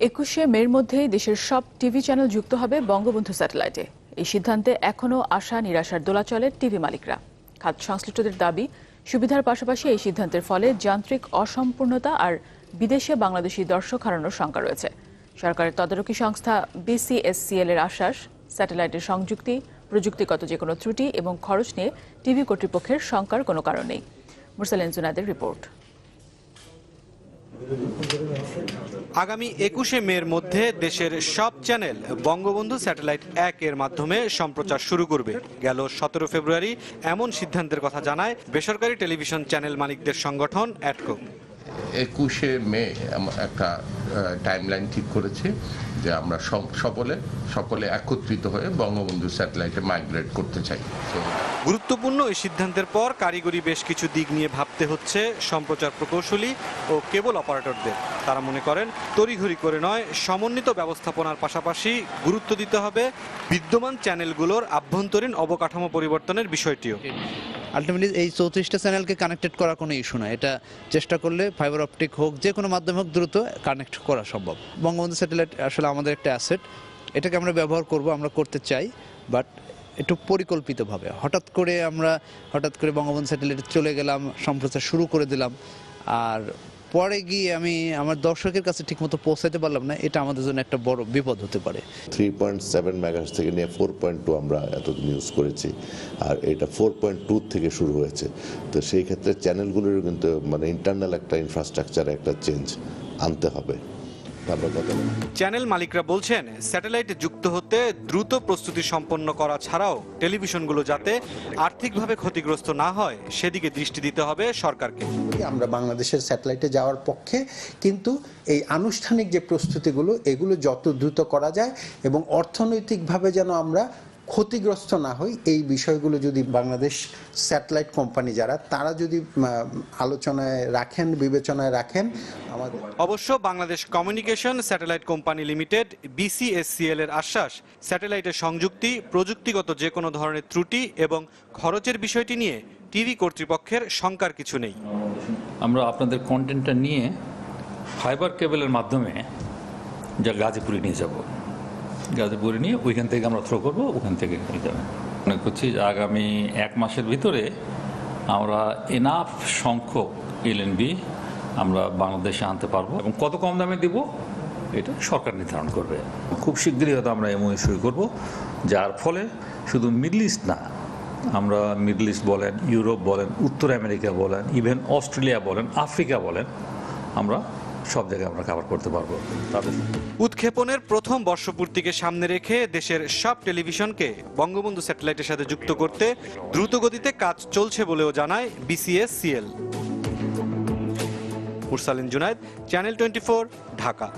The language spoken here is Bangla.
একুশে মের মধ্যেই দেশের সব টিভি চ্যানেল যুক্ত হবে বঙ্গবন্ধু স্যাটেলাইটে। এই সিদ্ধান্তে এখনও আশা, নিরাশার দোলাচলের টিভি মালিকরা। খাত সংশ্লিষ্টদের দাবি, সুবিধার পাশাপাশি এই সিদ্ধান্তের ফলে যান্ত্রিক অসম্পূর্ণতা আর বিদেশে বাংলাদেশি দর্শক হারানোর শঙ্কা রয়েছে। সরকারের তদারকি সংস্থা বিসিএসসিএল এর আশ্বাস, স্যাটেলাইটের সংযুক্তি, প্রযুক্তিগত যে কোনো ত্রুটি এবং খরচ নিয়ে টিভি কর্তৃপক্ষের শঙ্কার কোনো কারণ নেই। মুরসালিন জুনাদের রিপোর্ট। আগামী একুশে মের মধ্যে দেশের সব চ্যানেল বঙ্গবন্ধু স্যাটেলাইট এক এর মাধ্যমে সম্প্রচার শুরু করবে। গেল সতেরো ফেব্রুয়ারি, এমন সিদ্ধান্তের কথা জানায় বেসরকারি টেলিভিশন চ্যানেল মালিকদের সংগঠন অ্যাটকো। একুশে মে একটা টাইমলাইন ঠিক করেছি যে আমরা সকলে সকলে একত্রিত হয়ে বঙ্গবন্ধু স্যাটেলাইটে মাইগ্রেট করতে চাই। গুরুত্বপূর্ণ এই সিদ্ধান্তের পর কারিগরি বেশ কিছু দিক নিয়ে ভাবতে হচ্ছে সম্প্রচার প্রকৌশলী ও কেবল অপারেটরদের। তারা মনে করেন, তড়িঘড়ি করে নয়, সমন্বিত ব্যবস্থাপনার পাশাপাশি গুরুত্ব দিতে হবে বিদ্যমান চ্যানেলগুলোর আভ্যন্তরীণ অবকাঠামো পরিবর্তনের বিষয়টিও। আলটিমেটলি এই চৌত্রিশটা চ্যানেলকে কানেক্টেড করা কোনো ইস্যু না এটা চেষ্টা করলে ফাইবার অপটিক হোক, যে কোনো মাধ্যমে হোক দ্রুত কানেক্ট করা সম্ভব। বঙ্গবন্ধু স্যাটেলাইট আসলে আমাদের একটা অ্যাসেট এটাকে আমরা ব্যবহার করব, আমরা করতে চাই বাট একটু পরিকল্পিতভাবে। হঠাৎ করে আমরা, হঠাৎ করে বঙ্গবন্ধু স্যাটেলাইট চলে গেলাম, সম্প্রচার শুরু করে দিলাম, আর পরে গিয়ে আমি আমার দর্শকের কাছে ঠিকমতো পৌঁছাতে পারলাম না এটা আমাদের জন্য একটা বড় বিপদ হতে পারে। থ্রি পয়েন্ট সেভেন মেগাহার্স থেকে নিয়ে ফোর পয়েন্ট টু আমরা এতদিন ইউজ করেছি আর এটা ফোর পয়েন্ট টু থেকে শুরু হয়েছে। তো সেই ক্ষেত্রে চ্যানেলগুলোর কিন্তু মানে ইন্টারনাল একটা ইনফ্রাস্ট্রাকচারে একটা চেঞ্জ আনতে হবে। তারপর চ্যানেল মালিকরা বলছেন স্যাটেলাইটে যুক্ত হতে দ্রুত প্রস্তুতি সম্পন্ন করা ছাড়াও টেলিভিশনগুলো যাতে আর্থিকভাবে ক্ষতিগ্রস্ত না হয় সেদিকে দৃষ্টি দিতে হবে সরকারকে। আমরা বাংলাদেশের স্যাটেলাইটে যাওয়ার পক্ষে, কিন্তু এই আনুষ্ঠানিক যে প্রস্তুতিগুলো, এগুলো যত দ্রুত করা যায় এবং অর্থনৈতিকভাবে যেন আমরা ক্ষতিগ্রস্ত না হই এই বিষয়গুলো যদি বাংলাদেশ স্যাটেলাইট কোম্পানি যারা তারা যদি আলোচনায় রাখেন বিবেচনায় রাখেন আমাদের অবশ্য Bangladesh communication satellite company limited BCSCL এর আশ্বাস স্যাটেলাইটের সংযুক্তি প্রযুক্তিগত যে কোনো ধরনের ত্রুটি এবং খরচের বিষয়টি নিয়ে টিভি কর্তৃপক্ষের শঙ্কার কিছু নেই। আমরা আপনাদের কন্টেন্টটা নিয়ে ফাইবার কেবলের মাধ্যমে যা গাজীপুরে নিয়ে যাব। গাজীপুরে নিয়ে ওইখান থেকে আমরা থ্রো করব, ওখান থেকে যাবে। মনে করছি যে আগামী এক মাসের ভিতরে আমরা এনাফ সংখ্যক এলএনবি আমরা বাংলাদেশে আনতে পারব এবং কত কম দামে দিব এটা সরকার নির্ধারণ করবে। খুব শীঘ্রই হয়তো আমরা এমওই শুরু করব, যার ফলে শুধু মিডল ইস্ট না, আমরা মিডল ইস্ট বলেন ইউরোপ বলেন, উত্তর আমেরিকা বলেন ইভেন অস্ট্রেলিয়া বলেন আফ্রিকা বলেন, আমরা সব জায়গায় আমরা কভার করতে পারব। তাদের উৎক্ষেপণের প্রথম বর্ষপূর্তিকে সামনে রেখে দেশের সব টেলিভিশনকে বঙ্গবন্ধু স্যাটেলাইটের সাথে যুক্ত করতে দ্রুতগতিতে কাজ চলছে বলেও জানায় বিসিএস সিএল মুরসালিন জুনায়দ চ্যানেল টোয়েন্টি ঢাকা।